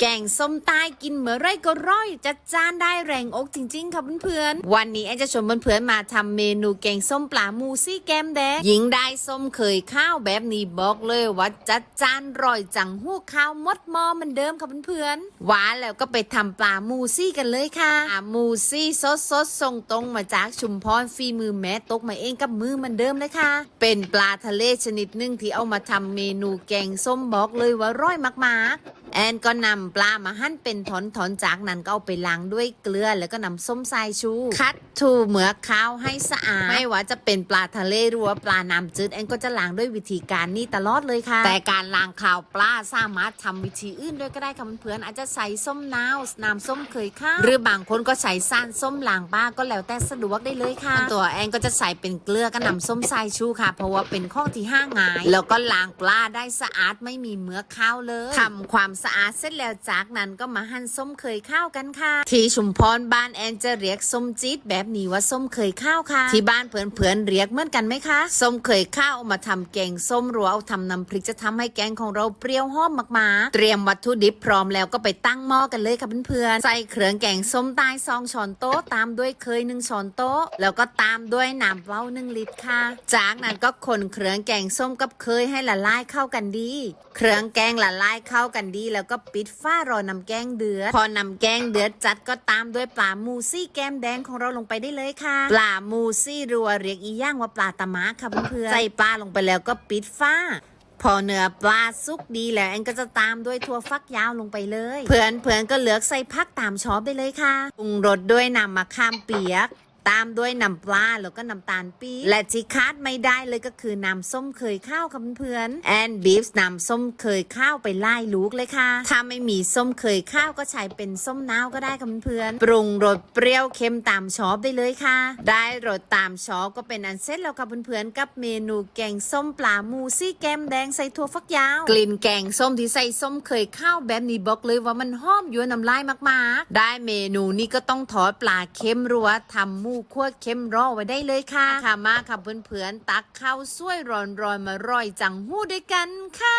แกงส้มใต้กินเมื่อไรก็ร่อยจัดจ้านได้แรงอกจริงๆค่ะเพื่อนๆ วันนี้แอนจะชวนเพื่อนๆมาทำเมนูแกงส้มปลามูซี่แกมแดงหญิงได้ส้มเคยข้าวแบบนี้บอกเลยว่าจัดจ้านร่อยจังหู้ข้าวมดมอเหมือนเดิมค่ะเพื่อนๆหวานแล้วก็ไปทำปลามูซี่กันเลยค่ะปลามูซี่สดสดส่งตรงมาจากชุมพรฝีมือแม่ตกมาเองกับมือเหมือนเดิมเลยค่ะ เป็นปลาทะเลชนิดหนึ่งที่เอามาทำเมนูแกงส้มบอกเลยว่าร่อยมากๆ แอนก็นำปลามาหั่นเป็นถอนๆจากนั้นก็เอาไปล้างด้วยเกลือแล้วก็นำส้มสายชู คัดถูเหมือกข้าวให้สะอาด ไม่ว่าจะเป็นปลาทะเลหรือว่าปลาน้ำจืดแอนก็จะล้างด้วยวิธีการนี้ตลอดเลยค่ะ แต่การล้างข่าวปลาสามารถทำวิธีอื่นด้วยก็ได้ค่ะเพื่อนๆอาจจะใส่ส้มนาวน้ำส้มเคยข้าวหรือบางคนก็ใส่ซ่านส้มล้างปลาก็แล้วแต่สะดวกได้เลยค่ะ ตัวแอนก็จะใส่เป็นเกลือก็นำส้มสายชูค่ะ เพราะว่าเป็นข้อที่ห้าง่าย แล้วก็ล้างปลาได้สะอาดไม่มีเมือกข้าวเลยทำความสะอาดเสร็จแล้วจากนั้นก็มาหั่นส้มเคยข้าวกันค่ะ ที่ชุมพรบ้านแอนจะเรียกส้มจี๊ดแบบนี้ว่าส้มเคยข้าวค่ะ ที่บ้านเพื่อนๆเรียกเหมือนกันไหมคะส้มเคยข้าวเอามาทำแกงส้มรือว่าเอาทำน้ำพริกจะทำให้แกงของเราเปรี้ยวหอมมากๆ เตรียมวัตถุดิบพร้อมแล้วก็ไปตั้งหม้อกันเลยค่ะเพื่อนๆใส่เครื่องแกงส้มใต้ซองช้อนโต๊ะตามด้วยเคยหนึ่งช้อนโต๊ะ แล้วก็ตามด้วยน้ำเปล่าหนึ่งลิตรค่ะ จากนั้นก็คนเครื่องแกงส้มกับเคยให้ละลายเข้ากันดี เครื่องแกงละลายเข้ากันดีแล้วก็ปิดฝ้ารอนำแกงเดือด พอนำแกงเดือดจัดก็ตามด้วยปลามูซี่แก้มแดงของเราลงไปได้เลยค่ะ ปลามูซี่รัวเรียกอีย่างว่าปลาตะมะค่ะเพื่อนๆใส่ปลาลงไปแล้วก็ปิดฝ้าพอเนื้อปลาสุกดีแล้วแอนก็จะตามด้วยถั่วฟักยาวลงไปเลย เพื่อนเพื่อนๆก็เลือกใส่พักตามชอบได้เลยค่ะปรุงรสด้วยน้ำมะขามเปียก ตามด้วยน้ำปลาแล้วก็น้ำตาลปี๊บและที่คาดไม่ได้เลยก็คือน้ำส้มเคยข้าวค่ะเพื่อนแอนบีฟน้ำส้มเคยข้าวไปไล่ลูกเลยค่ะ ถ้าไม่มีส้มเคยข้าวก็ใช้เป็นส้มนาวก็ได้ค่ะเพื่อนปรุงรสเปรี้ยวเค็มตามชอบได้เลยค่ะ ได้รสตามชอบก็เป็นอันเสร็จแล้วค่ะเพื่อนๆกับเมนูแกงส้มปลาหมูซี่แกมแดงใส่ถั่วฟักยาว กลิ่นแกงส้มที่ใส่ส้มเคยข้าวแบบนี้บอกเลยว่ามันหอมยั่วน้ำลายมากๆ ได้เมนูนี้ก็ต้องทอดปลาเค็มรัวทำหมูคั่วเค็มรอไว้ได้เลยค่ะ ค่ะมาค่ะเพื่อนๆตักข้าวสวยร้อนๆมาร่อยจังหู้ด้วยกันค่ะ